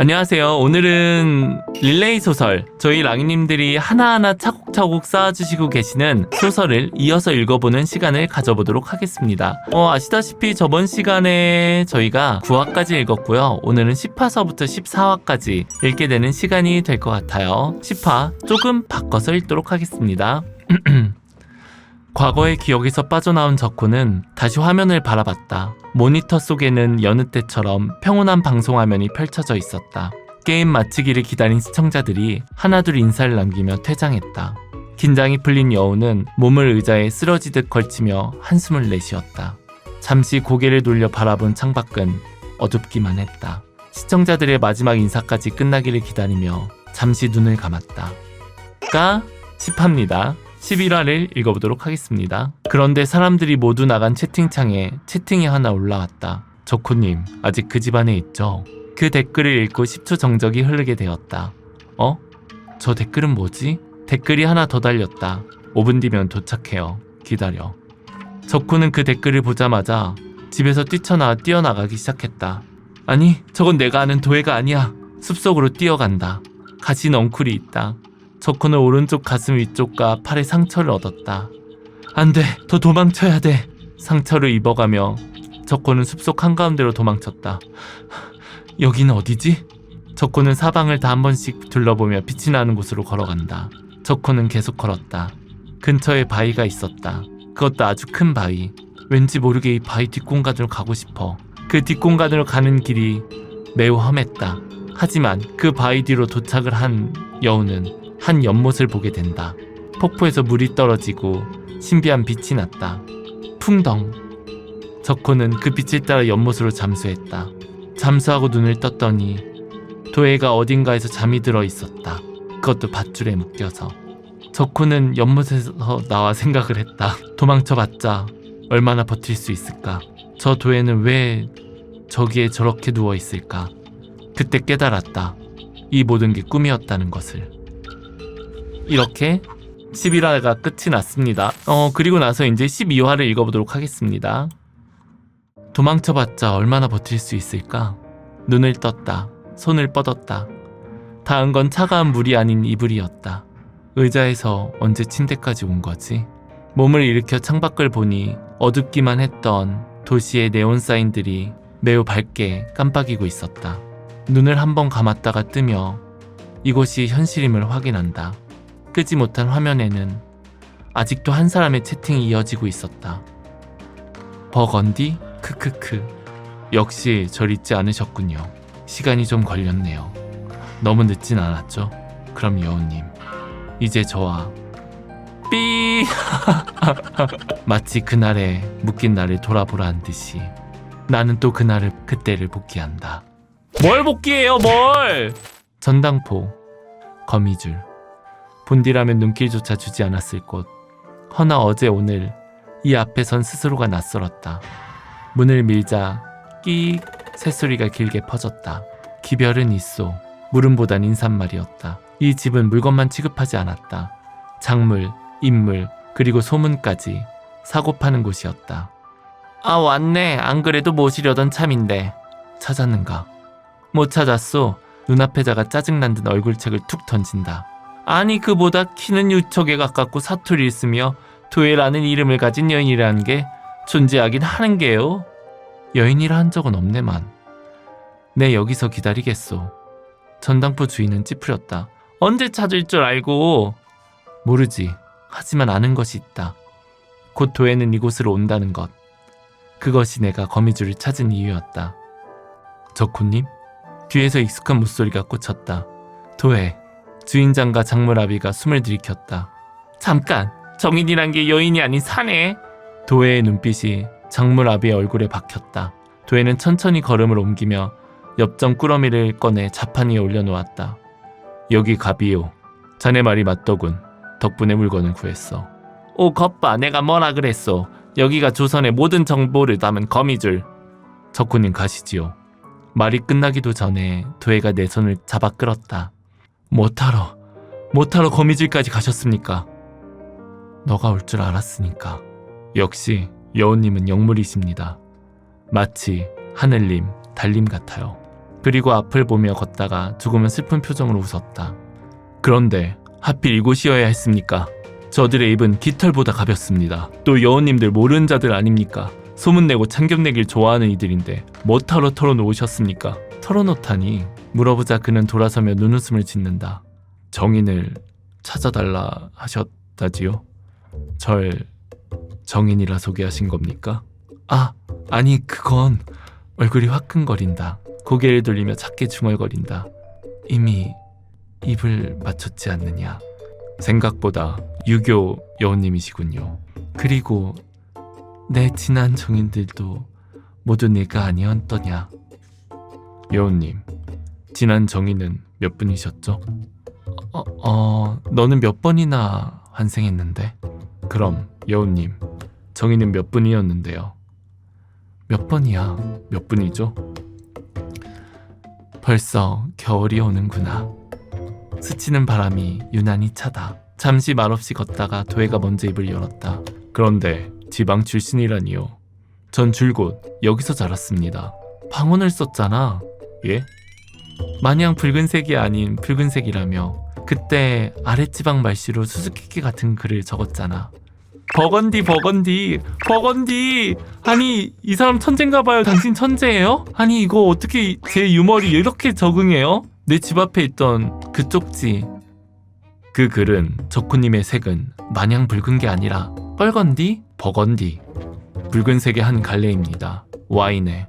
안녕하세요. 오늘은 릴레이 소설 저희 랑이님들이 하나하나 차곡차곡 쌓아주시고 계시는 소설을 이어서 읽어보는 시간을 가져보도록 하겠습니다. 어, 아시다시피 저번 시간에 저희가 9화까지 읽었고요. 오늘은 10화서부터 14화까지 읽게 되는 시간이 될 것 같아요. 10화 조금 바꿔서 읽도록 하겠습니다. 과거의 기억에서 빠져나온 덕후는 다시 화면을 바라봤다. 모니터 속에는 여느 때처럼 평온한 방송 화면이 펼쳐져 있었다. 게임 마치기를 기다린 시청자들이 하나둘 인사를 남기며 퇴장했다. 긴장이 풀린 여우는 몸을 의자에 쓰러지듯 걸치며 한숨을 내쉬었다. 잠시 고개를 돌려 바라본 창밖은 어둡기만 했다. 시청자들의 마지막 인사까지 끝나기를 기다리며 잠시 눈을 감았다. 까 10화입니다. 11화를 읽어보도록 하겠습니다. 그런데 사람들이 모두 나간 채팅창에 채팅이 하나 올라왔다. 저코님, 아직 그 집안에 있죠? 그 댓글을 읽고 10초 정적이 흐르게 되었다. 어? 저 댓글은 뭐지? 댓글이 하나 더 달렸다. 5분 뒤면 도착해요. 기다려. 저코는 그 댓글을 보자마자 집에서 뛰쳐나와 뛰어나가기 시작했다. 아니, 저건 내가 아는 도해가 아니야. 숲속으로 뛰어간다. 가진 엉쿨이 있다. 저코는 오른쪽 가슴 위쪽과 팔에 상처를 얻었다. 안 돼, 더 도망쳐야 돼. 상처를 입어가며 저코는 숲속 한가운데로 도망쳤다. 여기는 어디지? 저코는 사방을 다 한 번씩 둘러보며 빛이 나는 곳으로 걸어간다. 저코는 계속 걸었다. 근처에 바위가 있었다. 그것도 아주 큰 바위. 왠지 모르게 이 바위 뒷공간으로 가고 싶어. 그 뒷공간으로 가는 길이 매우 험했다. 하지만 그 바위 뒤로 도착을 한 여우는 한 연못을 보게 된다. 폭포에서 물이 떨어지고 신비한 빛이 났다. 풍덩. 저코는 그 빛을 따라 연못으로 잠수했다. 잠수하고 눈을 떴더니 도해가 어딘가에서 잠이 들어 있었다. 그것도 밧줄에 묶여서. 저코는 연못에서 나와 생각을 했다. 도망쳐봤자 얼마나 버틸 수 있을까? 저 도해는 왜 저기에 저렇게 누워 있을까? 그때 깨달았다. 이 모든 게 꿈이었다는 것을. 이렇게 11화가 끝이 났습니다. 어, 그리고 나서 이제 12화를 읽어보도록 하겠습니다. 도망쳐봤자 얼마나 버틸 수 있을까? 눈을 떴다. 손을 뻗었다. 닿은 건 차가운 물이 아닌 이불이었다. 의자에서 언제 침대까지 온 거지? 몸을 일으켜 창밖을 보니 어둡기만 했던 도시의 네온 사인들이 매우 밝게 깜빡이고 있었다. 눈을 한번 감았다가 뜨며 이곳이 현실임을 확인한다. 끄지 못한 화면에는 아직도 한 사람의 채팅이 이어지고 있었다. 버건디? 크크크. 역시 절 잊지 않으셨군요. 시간이 좀 걸렸네요. 너무 늦진 않았죠? 그럼 여우님, 이제 저와 삐 마치 그날의 묶인 나를 돌아보라는 듯이 나는 또 그날을 그때를 복귀한다. 뭘 복귀해요, 뭘? 전당포, 거미줄, 본디라면 눈길조차 주지 않았을 곳. 허나 어제 오늘 이 앞에 선 스스로가 낯설었다. 문을 밀자 끼익 새소리가 길게 퍼졌다. 기별은 있소. 물음보단 인사말이었다. 이 집은 물건만 취급하지 않았다. 작물, 인물, 그리고 소문까지 사고 파는 곳이었다. 아 왔네. 안 그래도 모시려던 참인데. 찾았는가? 못 찾았소. 눈앞에 자가 짜증난 듯 얼굴책을 툭 던진다. 아니 그보다 키는 유척에 가깝고 사투리 있으며 도혜라는 이름을 가진 여인이라는 게 존재하긴 하는 게요. 여인이라 한 적은 없네만. 내 여기서 기다리겠소. 전당포 주인은 찌푸렸다. 언제 찾을 줄 알고. 모르지. 하지만 아는 것이 있다. 곧 도혜는 이곳으로 온다는 것. 그것이 내가 거미줄을 찾은 이유였다. 덕후님? 뒤에서 익숙한 물소리가 꽂혔다. 도혜. 주인장과 장물아비가 숨을 들이켰다. 잠깐! 정인이란 게 여인이 아닌 사내! 도혜의 눈빛이 장물아비의 얼굴에 박혔다. 도혜는 천천히 걸음을 옮기며 옆정 꾸러미를 꺼내 자판 위에 올려놓았다. 여기 갑이요. 자네 말이 맞더군. 덕분에 물건을 구했어. 오 겉봐 내가 뭐라 그랬소. 여기가 조선의 모든 정보를 담은 거미줄. 덕후님 가시지요. 말이 끝나기도 전에 도혜가 내 손을 잡아 끌었다. 못하러, 못하러 거미줄까지 가셨습니까? 너가 올 줄 알았으니까. 역시 여우님은 영물이십니다. 마치 하늘님, 달님 같아요. 그리고 앞을 보며 걷다가 조금은 슬픈 표정으로 웃었다. 그런데 하필 이곳이어야 했습니까? 저들의 입은 깃털보다 가볍습니다. 또 여우님들 모르는 자들 아닙니까? 소문내고 참견내길 좋아하는 이들인데 뭐하러 털어놓으셨습니까? 털어놓다니 물어보자 그는 돌아서며 눈웃음을 짓는다. 정인을 찾아달라 하셨다지요? 절 정인이라 소개하신 겁니까? 아, 아니 그건 얼굴이 화끈거린다. 고개를 돌리며 작게 중얼거린다. 이미 입을 맞췄지 않느냐. 생각보다 유교 여우님이시군요. 그리고 내 친한 정인들도 모두 내가 아니었더냐. 여우님, 지난 정인은 몇 분이셨죠? 어, 어, 너는 몇 번이나 환생했는데? 그럼 여우님, 정인은 몇 분이었는데요? 몇 번이야? 몇 분이죠? 벌써 겨울이 오는구나. 스치는 바람이 유난히 차다. 잠시 말없이 걷다가 도혜가 먼저 입을 열었다. 그런데 지방 출신이라니요. 전 줄곧 여기서 자랐습니다. 방언을 썼잖아. 예? 마냥 붉은색이 아닌 붉은색이라며 그때 아랫지방 말씨로 수수께끼 같은 글을 적었잖아. 버건디 버건디 버건디 아니 이 사람 천재인가 봐요 당신 천재예요? 아니 이거 어떻게 제 유머리 이렇게 적응해요? 내 집 앞에 있던 그 쪽지 그 글은 덕후님의 색은 마냥 붉은 게 아니라 뻘건디 버건디 붉은색의 한 갈래입니다 와인에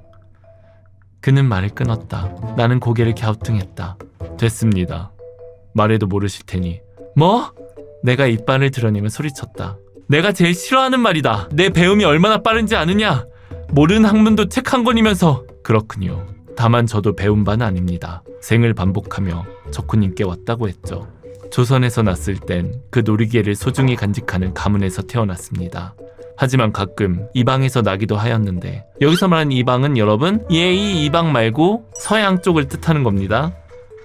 그는 말을 끊었다 나는 고개를 갸우뚱했다 됐습니다 말해도 모르실 테니 뭐? 내가 이빨을 드러내며 소리쳤다 내가 제일 싫어하는 말이다. 내 배움이 얼마나 빠른지 아느냐? 모르는 학문도 책 한 권이면서 그렇군요. 다만 저도 배운 바는 아닙니다. 생을 반복하며 적훈님께 왔다고 했죠. 조선에서 났을 땐 그 놀이개를 소중히 간직하는 가문에서 태어났습니다. 하지만 가끔 이방에서 나기도 하였는데 여기서 말하는 이방은 여러분 예의 이방 말고 서양 쪽을 뜻하는 겁니다.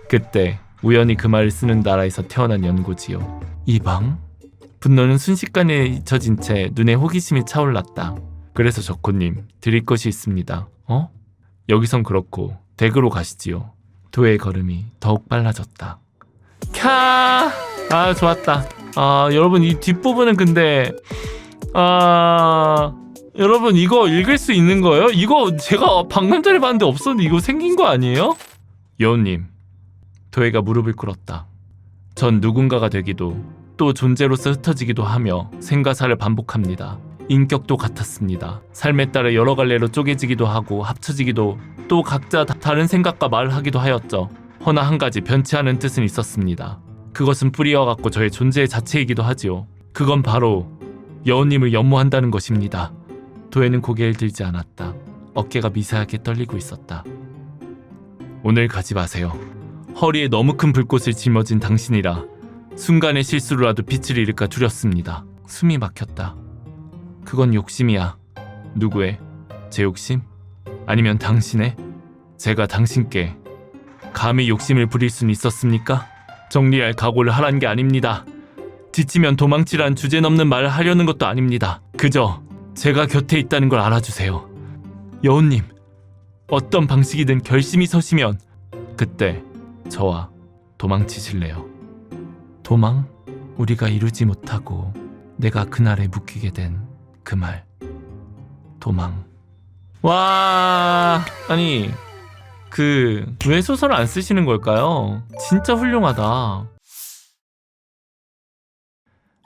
그때 우연히 그 말을 쓰는 나라에서 태어난 연고지요. 이방? 분노는 순식간에 잊혀진 채 눈에 호기심이 차올랐다. 그래서 적호님 드릴 것이 있습니다. 어? 여기선 그렇고 댁으로 가시지요. 도의 걸음이 더욱 빨라졌다. 캬! 아 좋았다. 아 여러분 이 뒷부분은 근데 아 여러분 이거 읽을 수 있는 거예요? 이거 제가 방금 전에 봤는데 없었는데 이거 생긴 거 아니에요? 여우님 도혜가 무릎을 꿇었다. 전 누군가가 되기도 또 존재로서 흩어지기도 하며 생가사를 반복합니다. 인격도 같았습니다. 삶에 따라 여러 갈래로 쪼개지기도 하고 합쳐지기도 또 각자 다- 다른 생각과 말을 하기도 하였죠. 허나 한 가지 변치 않은 뜻은 있었습니다. 그것은 뿌리와 같고 저의 존재 자체이기도 하지요. 그건 바로 여우님을 연모한다는 것입니다. 도혜는 고개를 들지 않았다. 어깨가 미세하게 떨리고 있었다. 오늘 가지 마세요. 허리에 너무 큰 불꽃을 짊어진 당신이라 순간의 실수로라도 빛을 잃을까 두렵습니다. 숨이 막혔다. 그건 욕심이야. 누구의? 제 욕심? 아니면 당신의? 제가 당신께 감히 욕심을 부릴 순 있었습니까? 정리할 각오를 하란 게 아닙니다. 지치면 도망치란 주제 넘는 말을 하려는 것도 아닙니다. 그저 제가 곁에 있다는 걸 알아주세요. 여운님, 어떤 방식이든 결심이 서시면 그때 저와 도망치실래요? 도망? 우리가 이루지 못하고 내가 그날에 묶이게 된 그 말. 도망. 와, 아니, 그, 왜 소설을 안 쓰시는 걸까요? 진짜 훌륭하다.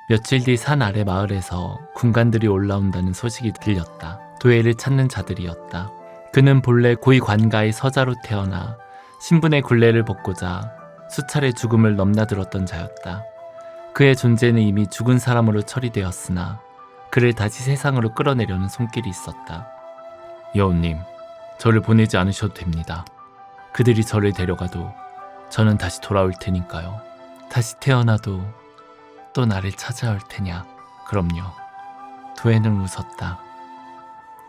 며칠 뒤 산 아래 마을에서 군관들이 올라온다는 소식이 들렸다. 도혜를 찾는 자들이었다. 그는 본래 고위 관가의 서자로 태어나 신분의 굴레를 벗고자 수차례 죽음을 넘나들었던 자였다. 그의 존재는 이미 죽은 사람으로 처리되었으나 그를 다시 세상으로 끌어내려는 손길이 있었다. 여우님, 저를 보내지 않으셔도 됩니다. 그들이 저를 데려가도 저는 다시 돌아올 테니까요. 다시 태어나도 또 나를 찾아올 테냐. 그럼요. 도혜는 웃었다.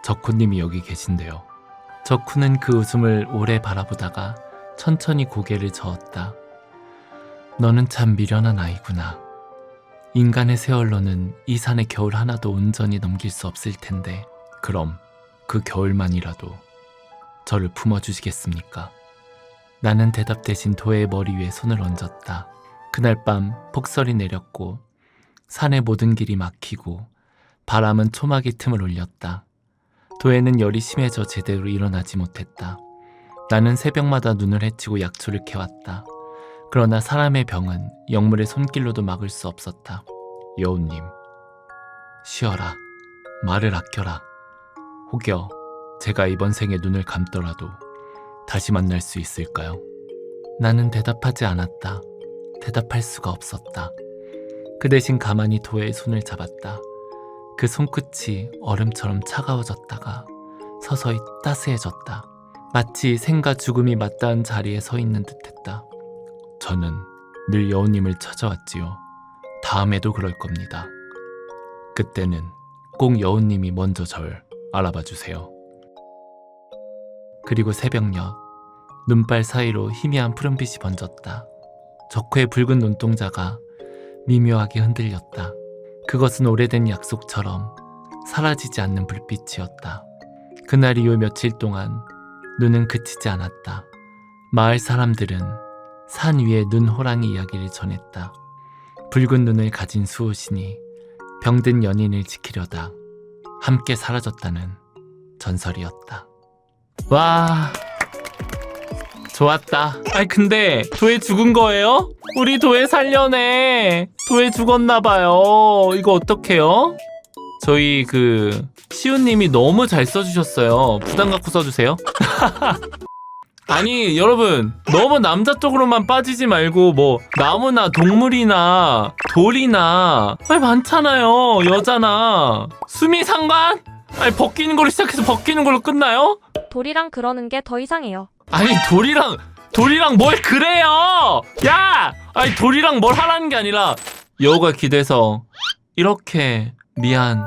덕후님이 여기 계신데요. 덕후는 그 웃음을 오래 바라보다가 천천히 고개를 저었다. 너는 참 미련한 아이구나. 인간의 세월로는 이 산의 겨울 하나도 온전히 넘길 수 없을 텐데, 그럼 그 겨울만이라도 저를 품어주시겠습니까? 나는 대답 대신 도의 머리 위에 손을 얹었다. 그날 밤 폭설이 내렸고 산의 모든 길이 막히고 바람은 초막이 틈을 올렸다. 도에는 열이 심해져 제대로 일어나지 못했다. 나는 새벽마다 눈을 헤치고 약초를 캐왔다. 그러나 사람의 병은 영물의 손길로도 막을 수 없었다. 여우님, 쉬어라. 말을 아껴라. 혹여 제가 이번 생에 눈을 감더라도 다시 만날 수 있을까요? 나는 대답하지 않았다. 대답할 수가 없었다. 그 대신 가만히 도의 손을 잡았다. 그 손끝이 얼음처럼 차가워졌다가 서서히 따스해졌다. 마치 생과 죽음이 맞닿은 자리에 서 있는 듯했다. 저는 늘 여우님을 찾아왔지요. 다음에도 그럴 겁니다. 그때는 꼭 여우님이 먼저 절 알아봐 주세요. 그리고 새벽녘 눈발 사이로 희미한 푸른빛이 번졌다. 적후의 붉은 눈동자가 미묘하게 흔들렸다. 그것은 오래된 약속처럼 사라지지 않는 불빛이었다. 그날 이후 며칠 동안 눈은 그치지 않았다. 마을 사람들은 산 위의 눈 호랑이 이야기를 전했다. 붉은 눈을 가진 수호신이 병든 연인을 지키려다 함께 사라졌다는 전설이었다. 와, 좋았다. 아니 근데 도에 죽은 거예요? 우리 도에 살려내. 도에 죽었나 봐요. 이거 어떡해요? 저희 그 시우님이 너무 잘 써주셨어요. 부담 갖고 써주세요. 아니 여러분 너무 남자 쪽으로만 빠지지 말고 뭐 나무나 동물이나 돌이나 아니 많잖아요 여자나 수미 상관? 아니 벗기는 걸로 시작해서 벗기는 걸로 끝나요? 돌이랑 그러는 게 더 이상해요. 아니 돌이랑 돌이랑 뭘 그래요? 야! 아니 돌이랑 뭘 하라는 게 아니라 여우가 기대서 이렇게 미안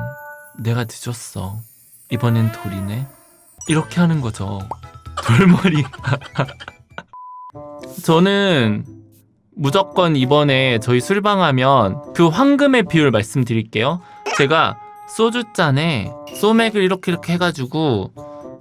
내가 늦었어. 이번엔 돌이네. 이렇게 하는 거죠. 돌머리. 저는 무조건 이번에 저희 술방 하면 그 황금의 비율 말씀드릴게요. 제가 소주잔에 소맥을 이렇게 이렇게 해가지고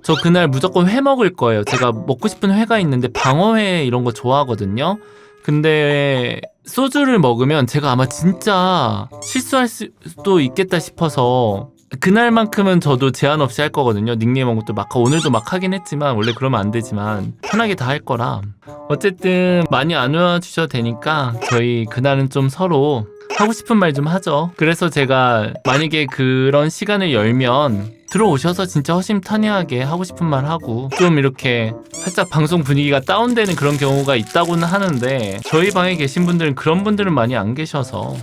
저 그날 무조건 회 먹을 거예요. 제가 먹고 싶은 회가 있는데 방어회 이런 거 좋아하거든요. 근데 소주를 먹으면 제가 아마 진짜 실수할 수도 있겠다 싶어서 그날만큼은 저도 제한 없이 할 거거든요. 닉네임 언급도 막 오늘도 막 하긴 했지만 원래 그러면 안 되지만 편하게 다 할 거라. 어쨌든 많이 안 와주셔도 되니까 저희 그날은 좀 서로 하고 싶은 말 좀 하죠. 그래서 제가 만약에 그런 시간을 열면 들어오셔서 진짜 허심탄회하게 하고 싶은 말 하고 좀 이렇게 살짝 방송 분위기가 다운되는 그런 경우가 있다고는 하는데 저희 방에 계신 분들은 그런 분들은 많이 안 계셔서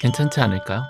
괜찮지 않을까요?